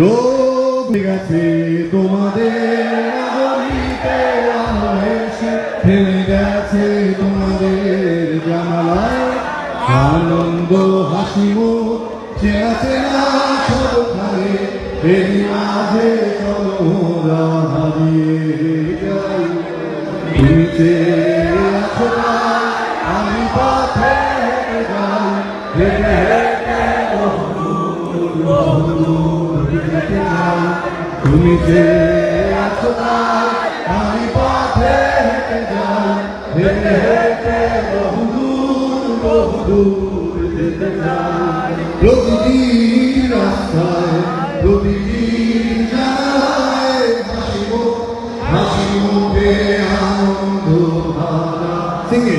রোগ গেছে, তোমাদের ফেলে গেছে তোমাদের জানালায়। আনন্দ, হাসি, মুখ, চেনা চেনা সবখানে মাঝে চলো মোরা হারিয়ে যাই তুমি আমি পথে হেঁটে যাই। হেঁটে যাই তুমি যে আছো আমি পথে হেঁটে যাই হেঁটে হেঁটে বহুদূর বহুদূর হেঁটে যাই প্রতিটি রাস্তায় প্রতিটি জানালায় হাসি মুখ হাসি আনন্দ ধারা সিঙ্গে